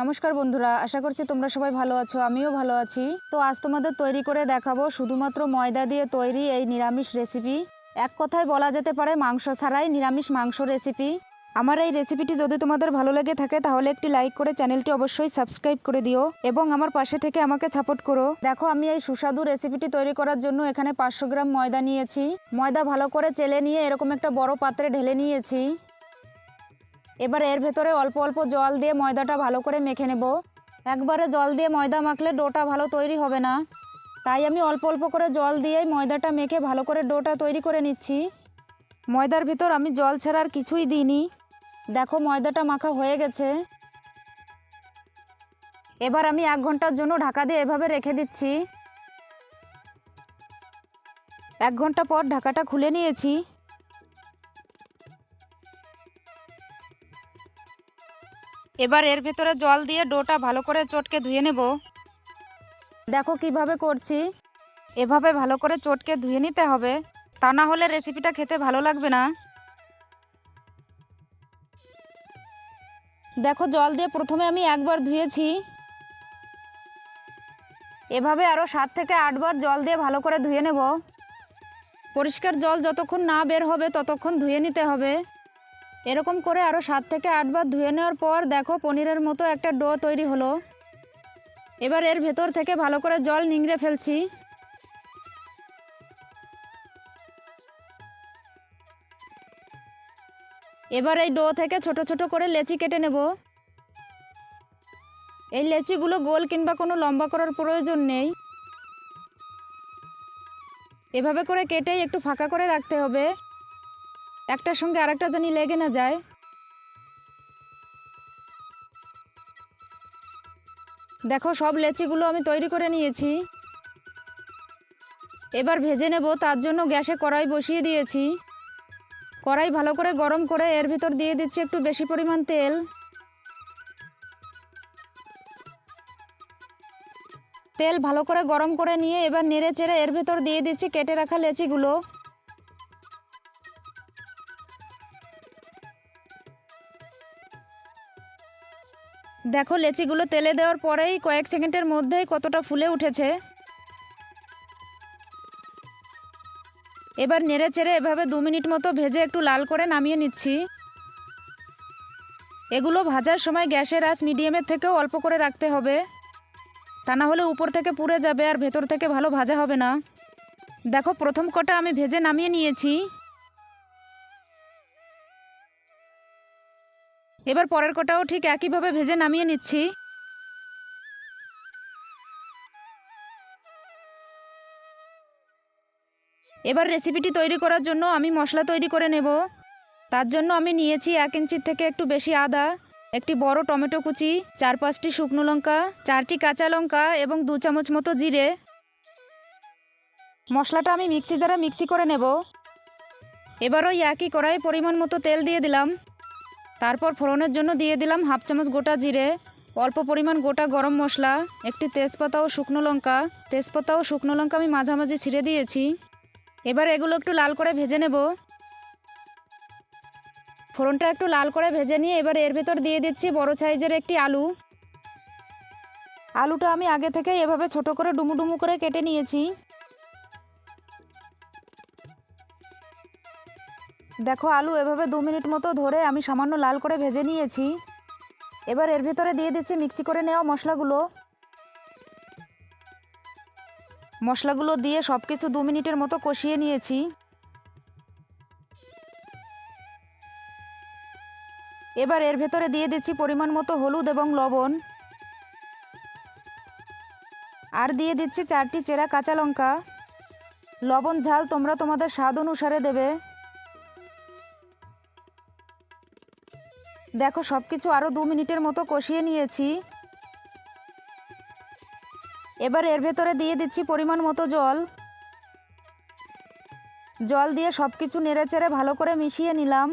নমস্কার বন্ধুরা, আশা করছি তোমরা সবাই ভালো আছো, আমিও ভালো আছি। তো আজ তোমাদের তৈরি করে দেখাবো শুধুমাত্র ময়দা দিয়ে তৈরি এই নিরামিষ রেসিপি এক কথায় বলা যেতে পারে মাংস ছাড়াই নিরামিষ মাংস রেসিপি আমার এই রেসিপিটি যদি তোমাদের ভালো লেগে থাকে, তাহলে একটি লাইক করে চ্যানেলটি অবশ্যই সাবস্ক্রাইব করে দিও এবং আমার পাশে থেকে আমাকে সাপোর্ট করো। দেখো, আমি এই সুস্বাদু রেসিপিটি তৈরি করার জন্য এখানে পাঁচশো গ্রাম ময়দা নিয়েছি। ময়দা ভালো করে চেলে নিয়ে এরকম একটা বড় পাত্রে ঢেলে নিয়েছি। এবার এর ভেতরে অল্প অল্প জল দিয়ে ময়দাটা ভালো করে মেখে নেব। একবারে জল দিয়ে ময়দা মাখলে ডোটা ভালো তৈরি হবে না। তাই আমি অল্প অল্প করে জল দিয়েই ময়দাটা মেখে ভালো করে ডোটা তৈরি করে নিচ্ছি। ময়দার ভেতর আমি জল ছাড়া আর কিছুই দিইনি। দেখো ময়দাটা মাখা হয়ে গেছে। এবার আমি এক ঘণ্টার জন্য ঢাকা দিয়ে এভাবে রেখে দিচ্ছি। এক ঘণ্টা পর ঢাকাটা খুলে নিয়েছি। এবার এর ভেতরে জল দিয়ে ডোটা ভালো করে চটকে ধুয়ে নেব। দেখো কীভাবে করছি। এভাবে ভালো করে চটকে ধুয়ে নিতে হবে তা না হলে রেসিপিটা খেতে ভালো লাগবে না। দেখো জল দিয়ে প্রথমে আমি একবার ধুয়েছি। এভাবে আরও সাত থেকে আটবার জল দিয়ে ভালো করে ধুয়ে নেব। পরিষ্কার জল যতক্ষণ না বের হবে ততক্ষণ ধুয়ে নিতে হবে। এরকম করে আরও সাত থেকে আটবার ধুয়ে নেওয়ার পর দেখো পনিরের মতো একটা ডো তৈরি হলো। এবার এর ভেতর থেকে ভালো করে জল নিংড়ে ফেলছি। এবার এই ডো থেকে ছোট ছোট করে লেচি কেটে নেব। এই লেচিগুলো গোল কিংবা কোনো লম্বা করার প্রয়োজন নেই। এভাবে করে কেটেই একটু ফাঁকা করে রাখতে হবে। একটার সঙ্গে আরেকটা জানি লেগে না যায়। দেখো, সব লেচিগুলো আমি তৈরি করে নিয়েছি। এবার ভেজে নেব, তার জন্য গ্যাসে কড়াই বসিয়ে দিয়েছি। কড়াই ভালো করে গরম করে এর ভিতর দিয়ে দিচ্ছি একটু বেশি পরিমাণ তেল। তেল ভালো করে গরম করে নিয়ে এবার নেড়ে চেড়ে এর ভেতর দিয়ে দিচ্ছি কেটে রাখা লেচিগুলো। দেখো, লেচিগুলো তেলে দেওয়ার পরেই কয়েক সেকেন্ডের মধ্যেই কতটা ফুলে উঠেছে। এবার নেড়ে চেড়ে এভাবে দু মিনিট মতো ভেজে একটু লাল করে নামিয়ে নিচ্ছি। এগুলো ভাজার সময় গ্যাসের আঁচ মিডিয়ামের থেকেও অল্প করে রাখতে হবে। তা না হলে উপর থেকে পুড়ে যাবে আর ভেতর থেকে ভালো ভাজা হবে না। দেখো, প্রথম কটা আমি ভেজে নামিয়ে নিয়েছি। এবার পরের কটাও ঠিক একইভাবে ভেজে নামিয়ে নিচ্ছি। এবার রেসিপিটি তৈরি করার জন্য আমি মশলা তৈরি করে নেব। তার জন্য আমি নিয়েছি এক ইঞ্চির থেকে একটু বেশি আদা, একটি বড় টমেটো কুচি, চার পাঁচটি শুকনো লঙ্কা, চারটি কাঁচা লঙ্কা এবং দু চামচ মতো জিরে। মশলাটা আমি মিক্সি জারে মিক্সি করে নেব। এবার ওই একই কড়াই পরিমাণ মতো তেল দিয়ে দিলাম। তারপর ফোড়নের জন্য দিয়ে দিলাম হাফ চামচ গোটা জিরে, অল্প পরিমাণ গোটা গরম মশলা, একটি তেজপাতা ও শুকনো লঙ্কা। তেজপাতা ও শুকনো লঙ্কা আমি মাঝামাঝি ছিঁড়ে দিয়েছি। এবার এগুলো একটু লাল করে ভেজে নেব। ফোড়নটা একটু লাল করে ভেজে নিয়ে এবার এর ভেতর দিয়ে দিচ্ছি বড় সাইজের একটি আলু। আলুটা আমি আগে থেকে এভাবে ছোট করে ডুমু ডুমু করে কেটে নিয়েছি। দেখো আলু এভাবে দু মিনিট মতো ধরে আমি সামান্য লাল করে ভেজে নিয়েছি। এবার এর ভিতরে দিয়ে দিচ্ছি মিক্সি করে নেওয়া মশলাগুলো। মশলাগুলো দিয়ে সব কিছু দু মিনিটের মতো কষিয়ে নিয়েছি। এবার এর ভেতরে দিয়ে দিচ্ছি পরিমাণ মতো হলুদ এবং লবণ। আর দিয়ে দিচ্ছি চারটি চেরা কাঁচা লঙ্কা। লবণ ঝাল তোমরা তোমাদের স্বাদ অনুসারে দেবে। দেখো সব কিছু আরও দু মিনিটের মতো কষিয়ে নিয়েছি। এবার এর ভেতরে দিয়ে দিচ্ছি পরিমাণ মতো জল। জল দিয়ে সব কিছু নেড়ে চেড়ে ভালো করে মিশিয়ে নিলাম।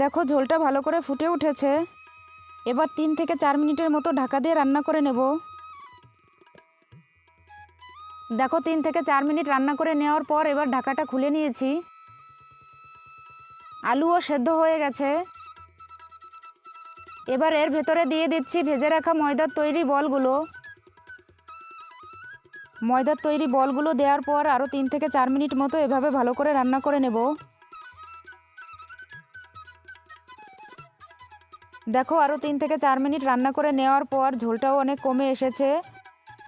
দেখো, ঝোলটা ভালো করে ফুটে উঠেছে। এবার তিন থেকে চার মিনিটের মতো ঢাকা দিয়ে রান্না করে নেব। দেখো, তিন থেকে চার মিনিট রান্না করে নেওয়ার পর এবার ঢাকাটা খুলে নিয়েছি। আলুও সেদ্ধ হয়ে গেছে। এবার এর ভেতরে দিয়ে দিচ্ছি ভেজে রাখা ময়দার তৈরি বলগুলো। ময়দার তৈরি বলগুলো দেওয়ার পর আরও তিন থেকে চার মিনিট মতো এভাবে ভালো করে রান্না করে নেব। দেখো আরও তিন থেকে চার মিনিট রান্না করে নেওয়ার পর ঝোলটাও অনেক কমে এসেছে।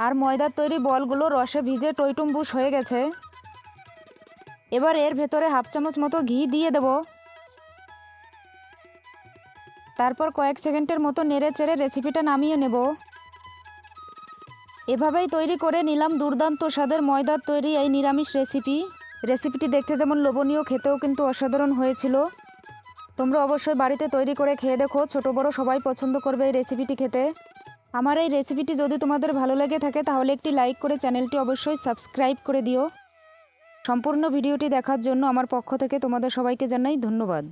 আর ময়দার তৈরি বলগুলো রসে ভিজে টইটুম্বুস হয়ে গেছে। এবার এর ভেতরে হাফ চামচ মতো ঘি দিয়ে দেব। তারপর কয়েক সেকেন্ডের মতো নেড়ে চেড়ে রেসিপিটা নামিয়ে নেব। এভাবেই তৈরি করে নিলাম দুর্দান্ত স্বাদের ময়দার তৈরি এই নিরামিষ রেসিপি রেসিপিটি দেখতে যেমন লোভনীয়, খেতেও কিন্তু অসাধারণ হয়েছিল। তোমরা অবশ্যই বাড়িতে তৈরি করে খেয়ে দেখো, ছোট বড় সবাই পছন্দ করবে এই রেসিপিটি খেতে। আমার এই রেসিপিটি যদি তোমাদের ভালো লেগে থাকে, তাহলে একটি লাইক করে চ্যানেলটি অবশ্যই সাবস্ক্রাইব করে দিও। সম্পূর্ণ ভিডিওটি দেখার জন্য আমার পক্ষ থেকে তোমাদের সবাইকে জানাই ধন্যবাদ।